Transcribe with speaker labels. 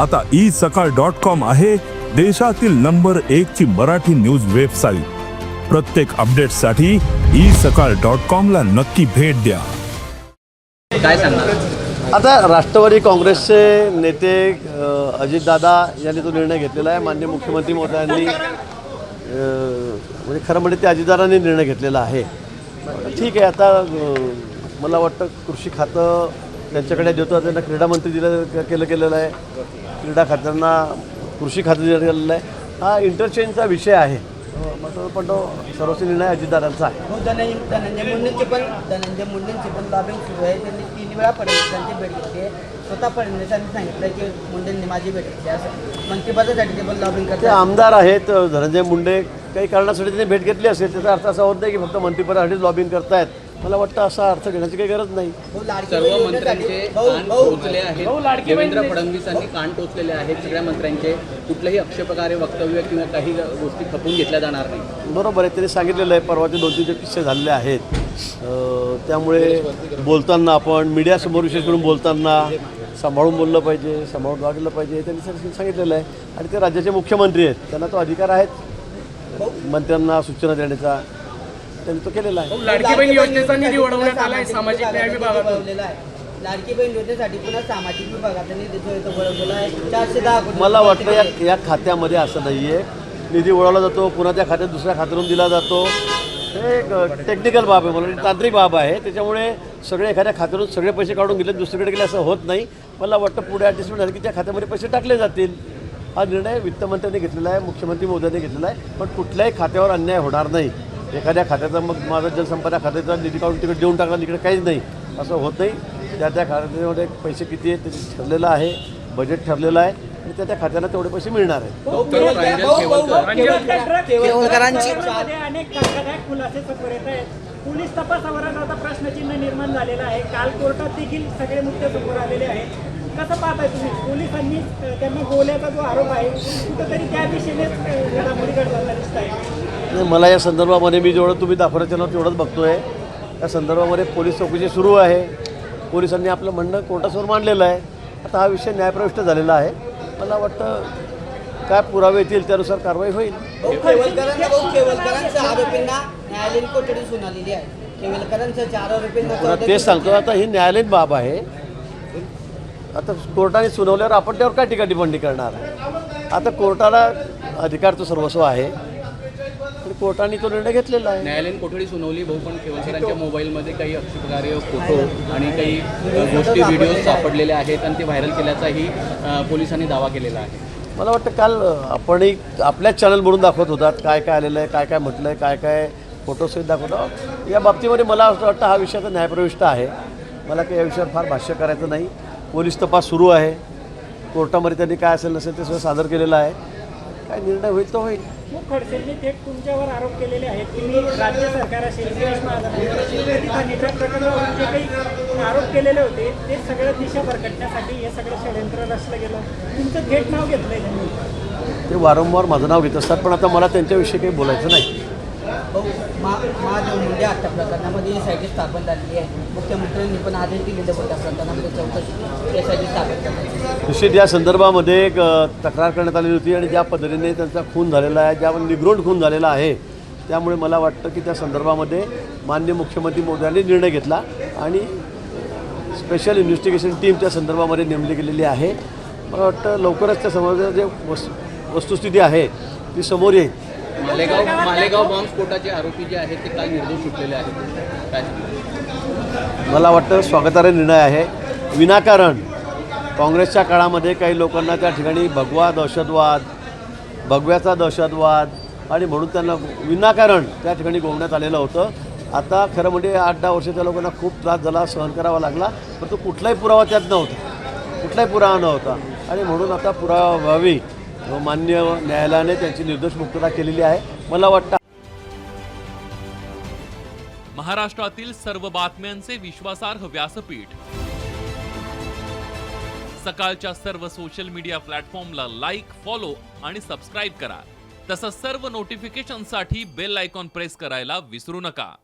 Speaker 1: आता ई सकाळ dot com आहे देशातील नंबर एक ची मराठी न्यूज वेबसाईट. प्रत्येक अपडेटसाठी ई सकाळ डॉट कॉम ला नक्की भेट द्या.
Speaker 2: काय सांगणार?
Speaker 3: आता राष्ट्रवादी काँग्रेसचे नेते अजितदादा यांनी तो निर्णय घेतलेला आहे. माननीय मुख्यमंत्री महोदयांनी म्हणजे खरं म्हणजे ते अजितदादांनी निर्णय घेतलेला आहे. ठीक आहे आता मला वाटतं कृषी खातं त्यांच्याकडे देतो. त्यांना क्रीडा मंत्री दिलं केलं गेलेलं आहे. क्रीडा खात्यांना कृषी खातं दिलं गेलेलं आहे. हा इंटरचेंजचा विषय आहे. मात्र पण तो सर्वस्वी निर्णय अजितदादांचा आहे.
Speaker 4: हो धनंजय धनंजय मुंडेंची पण धनंजय मुंडेंची पण लॉबिंग सुरू आहे त्यांनी तीन वेळा फडणवीसांची भेट घेतली स्वतः फडणवीसांनी सांगितलं की मुंडेंनी माझी भेट घेतली असं मंत्रिपदासाठी ते पण लॉबिंग
Speaker 3: ते
Speaker 4: करतात
Speaker 3: आमदार आहेत. धनंजय मुंडे काही कारणासाठी त्यांनी भेट घेतली असेल. त्याचा अर्थ असा होत नाही की फक्त मंत्रिपदासाठीच लॉबिंग करतायत. मला वाटतं असा अर्थ घेण्याची काही गरज नाही.
Speaker 2: सर्व मंत्र्यांचे कान टोचले आहेत. देवेंद्र फडणवीसांनी कान टोचलेले आहेत सगळ्या मंत्र्यांचे. कुठलंही आक्षेपकार्य वक्तव्य किंवा काही गोष्टी खपून घेतल्या जाणार नाही.
Speaker 3: बरोबर आहे त्यांनी सांगितलेलं आहे परवाचे दोन तीन जे किस्से झालेले आहेत. त्यामुळे बोलताना आपण मीडियासमोर विशेष करून बोलताना सांभाळून बोललं पाहिजे सांभाळून वागलं पाहिजे त्यांनी सर सांगितलेलं आहे. आणि ते राज्याचे मुख्यमंत्री आहेत त्यांना तो अधिकार आहेत. मंत्र्यांना सूचना देण्याचा त्यांनी तो केलेला आहे.
Speaker 5: लाडकी बहीण योजनेचा निधी वळवण्यात आलाय सामाजिक न्याय विभागातून
Speaker 4: वळवलेला आहे. लाडकी बहीण योजनेसाठी पुन्हा सामाजिक विभागाचा निधी जो इथं वळवलेला आहे. चारशे दहा कोटी
Speaker 3: मला वाटतं या या खात्यामध्ये असं नाही आहे निधी वळवला जातो पुन्हा त्या खात्यात दुसऱ्या खात्यातून दिला जातो. हे एक टेक्निकल बाब आहे मला तांत्रिक बाब आहे. त्याच्यामुळे सगळे एखाद्या खात्यातून सगळे पैसे काढून गेले दुसरीकडे गेले असं होत नाही. मला वाटतं पुढे ॲडजस्टमेंट झाली की त्या खात्यामध्ये पैसे टाकले जातील. हा निर्णय वित्तमंत्र्यांनी घेतलेला आहे मुख्यमंत्री मोदयांनी घेतलेला आहे पण कुठल्याही खात्यावर अन्याय होणार नाही. एखाद्या खात्याचा मग माझा जलसंपदा खात्याचा निधी काढून तिकडे देऊन टाकला तिकडे काहीच नाही. असं होत नाही त्या त्या खात्यामध्ये पैसे किती आहेत त्याचं ठरलेलं आहे बजेट ठरलेलं आहे आणि त्या त्या खात्याला तेवढे पैसे मिळणार आहेत.
Speaker 5: खुलासे समोर येत आहेत. पोलीस तपासावर आता प्रश्नचिन्ह निर्माण झालेलं आहे. काल कोर्टात देखील सगळे मुद्दे समोर आलेले आहेत. कसं पाहताय तुम्ही? पोलिसांनी त्यांना गोल्याचा जो आरोप आहे कुठंतरी त्या दिशेनेच अ, घडामोडी घडताना दिसत आहे
Speaker 3: नाही, मला या संदर्भामध्ये मी जेवढं तुम्ही दाखवण्याच्या नाव तेवढंच बघतोय. या संदर्भामध्ये पोलीस चौकशी सुरू आहे. पोलिसांनी आपलं म्हणणं कोर्टासमोर मांडलेलं आहे. आता हा विषय न्यायप्रविष्ट झालेला आहे. मला वाटतं काय पुरावे येतील त्यानुसार कारवाई होईल. तेच सांगतो आता ही न्यायालयीन बाब आहे. आता कोर्टाने सुनावल्यावर आपण त्यावर काय टीका टिप्पणी करणार? आता कोर्टाला अधिकार तो सर्वस्व आहे. आणि कोर्टाने तो निर्णय घेतलेला आहे.
Speaker 2: न्यायालयीन कोठडी सुनावली भाऊ पण खेवलकरांच्या मोबाईलमध्ये काही आक्षेपकार्य फोटो आणि काही गोष्टी व्हिडिओ सापडलेल्या आहेत आणि ते व्हायरल केल्याचाही पोलिसांनी दावा केलेला आहे.
Speaker 3: मला वाटतं काल आपणही आपल्याच चॅनलवरून दाखवत होतात काय काय आलेलं आहे काय काय म्हटलं आहे काय काय फोटोसहित दाखवतो या बाबतीमध्ये मला असं वाटतं हा विषय तर न्यायप्रविष्ट आहे. मला काही या विषयावर फार भाष्य करायचं नाही. पोलीस तपास सुरू आहे. कोर्टामध्ये त्यांनी काय असेल नसेल ते सगळं सादर केलेलं आहे. काय निर्णय होईल तो होईल.
Speaker 5: खडसेंनी थेट तुमच्यावर आरोप केलेले आहेत तुम्ही राज्य सरकार असेल जे काही आरोप केलेले होते ते सगळं दिशा भरकटण्यासाठी हे सगळं षडयंत्र रचलं गेलं. तुमचं थेट नाव घेतलंय त्यांनी.
Speaker 3: ते वारंवार माझं नाव घेत असतात पण आता मला त्यांच्याविषयी काही बोलायचं नाही.
Speaker 4: भाऊ मा महादेव मुंडे हत्या प्रकरणामध्ये एस आय टी स्थापन झालेली आहे. मुख्यमंत्र्यांनी पण आदेश दिलेले होते त्या प्रकरणामध्ये चौकशी एस आय टी स्थापन करण्याची.
Speaker 3: निश्चित या संदर्भामध्ये एक तक्रार करण्यात आलेली होती आणि ज्या पद्धतीने त्यांचा खून झालेला आहे ज्या निग्रोड खून झालेला आहे त्यामुळे मला वाटतं की त्या संदर्भामध्ये मान्य मुख्यमंत्री मोदयांनी निर्णय घेतला आणि स्पेशल इन्व्हेस्टिगेशन टीम त्या संदर्भामध्ये नेमली गेलेली आहे. मला वाटतं लवकरच त्या समोर जे वस् वस्तुस्थिती आहे ती समोर येईल.
Speaker 2: मालेगाव मालेगाव बॉम्ब स्फोटाचे आरोपी जे आहेत ते काल निर्दोष सुटलेले आहेत. काय
Speaker 3: मला वाटतं स्वागतार्ह निर्णय आहे. विनाकारण काँग्रेसच्या काळामध्ये काही लोकांना त्या ठिकाणी भगवा दहशतवाद भगव्याचा दहशतवाद आणि म्हणून त्यांना विनाकारण त्या ठिकाणी गोवण्यात आलेलं होतं. आता खरं म्हणजे आठ दहा वर्ष त्या लोकांना खूप त्रास झाला सहन करावा लागला पण तो कुठलाही पुरावा त्यात नव्हता. कुठलाही पुरावा नव्हता. आणि म्हणून आता पुरावा व्हावी मान्य न्यायालयाने त्यांची निर्दोष मुक्तता केलेली आहे. मला वाटतं
Speaker 6: महाराष्ट्रातील सर्व बातम्यांचे विश्वासार्ह व्यासपीठ. सकाळच्या सर्व सोशल मीडिया प्लॅटफॉर्मला लाईक फॉलो आणि सबस्क्राईब करा. तसंच सर्व नोटिफिकेशनसाठी बेल आयकॉन प्रेस करायला विसरू नका.